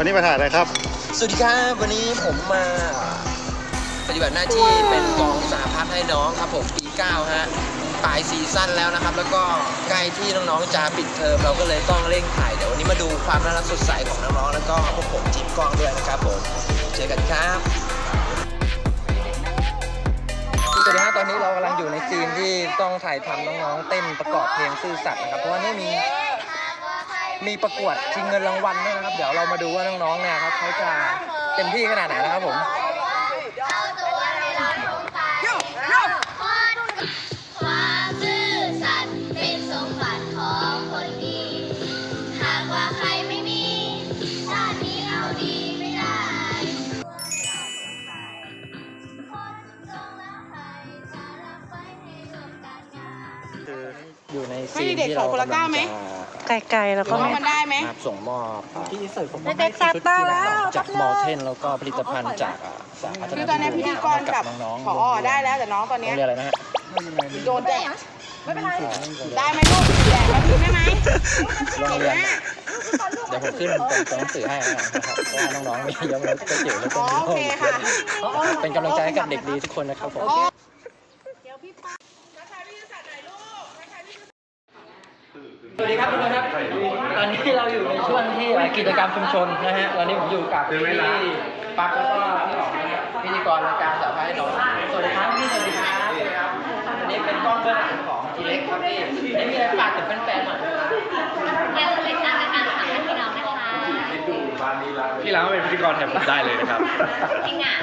วันนี้มาถ่ายอะไรครับ สวัสดีครับ วันนี้ผมมาปฏิบัติหน้าที่เป็นกองสาพัฒน์ให้น้องครับผมปี9ฮะปลายซีซั่นแล้วนะครับ แล้วก็ใกล้ที่น้องๆจะปิดเทอมเราก็เลยต้องเร่งถ่ายเดี๋ยววันนี้มาดูความน่ารักสดใสของน้องๆแล้วก็พวกผมทีมกล้องด้วยนะครับผมเจอกันครับสวัสดีครับตอนนี้เรากำลังอยู่ในซีนที่ต้องถ่ายทำน้องๆเต้นประกอบเพลงซื่อสัตย์นะครับเพราะว่านี่มี มีประกวดชิงเงินรางวัลด้วยนะครับ เดี๋ยวเรามาดูว่าน้องๆเนี่ยครับเขาจะเต็มที่ขนาดไหนนะครับผมความ ออยู่ในให้ซีนเด็กที่ขอเราคนละกำลัก้างไหมจะไกลๆแล้วก็ว่าไม่มันได้ไหมมาส่งมอบที่เสิร์ฟผมเด็กๆจับตาแล้วจากมอลเทนแล้วก็ผลิตภัณฑ์จากอ่าสาพัฒคือนาตอนนี้พิธีกรกับน้องๆผอได้แล้วแต่น้องตอนโรเนี้ยงเรียนอะไรนะฮะโดนแจกไม่เป็นไรได้ไหมลูกแจกแล้วพี่ได้ไหมโรงเรียนเดี๋ยวผมขึ้นเป็นตัวหนังสือให้นะครับเพราะว่าน้องๆมีเยอะเลยก็จิ๋วแล้วก็อ๋อมีโอเคค่ะเป็นกำลังใจให้กับเด็กดีทุกคนนะครับผม สวัสดีครับทุกคนครับ ตอนนี้เราอยู่ในช่วงที่กิจกรรมชุมชนนะฮะตอนนี้ผมอยู่กับพี่ปักแล้วก็พี่อ๋องนะครับพิธีกรรายการสาธารณน้องสวัสดีครับพี่สวัสดีครับอันนี้เป็นกล้องเบื้องหลังของทีเล็กครับพี่ได้มีอะไรฝากถึงแฟนๆหน่อยไหมครับอย่าลืมติดตามรายการสามให้เรานะคะที่ร้านเป็นพิธีกรแทนผมได้เลยนะครับจริงอะ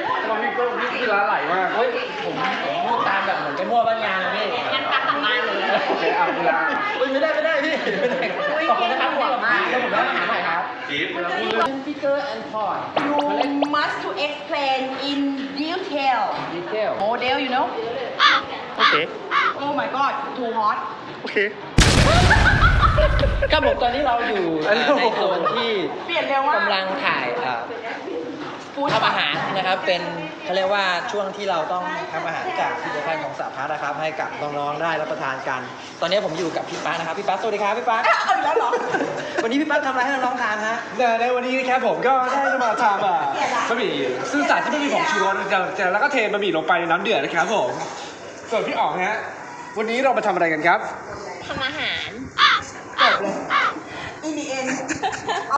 พี่ก็ที่ร้านไหลมากเฮ้ยผมผมพูดตามแบบเหมือนกันมั่วบ้านงานเลยพี่งั้นกลับกลับบ้านเลย โอ เคเอาเวลาเฮ้ยไม่ได้ไม่ได้พี่ไม่ได้ขอบคุณนะครับที่ผมมาแล้วผมได้มาหาหน่อยครับจีบฟิกเกอร์แอนด์พอย You must to explain in detail ดีเทล model you know โอเค oh my god too hot โอเคครับผมตอนนี้เราอยู่เอ่อในโซนที่เปลี่ยนเร็วมากกำลังถ่ายเอ่อฟู้ด ทำอาหารนะครับเป็นเขาเรียกว่าช่วงที่เราต้องทำอาหารจากผลิตภัณฑ์ของสาพัฒน์นะครับ ให้กับน้องๆได้รับประทานกัน ตอนนี้ผมอยู่กับพี่ป๊านะครับพี่ป๊าสวัสดีครับพี่ป๊าเอาอีกแล้วเหรอวันนี้พี่ป๊าทำอะไรให้น้องๆทานฮะในวันนี้นะครับผมก็ได้จะมาทำอะบะหมี่ซื่อสัตย์ที่ไม่มีผงชูรสจะจะแล้วก็เทบะหมี่ลงไปในน้ำเดือดนะครับผม ส่วนพี่อ๋องฮะวันนี้เรามาทำอะไรกันครับ ทำอาหาร in the end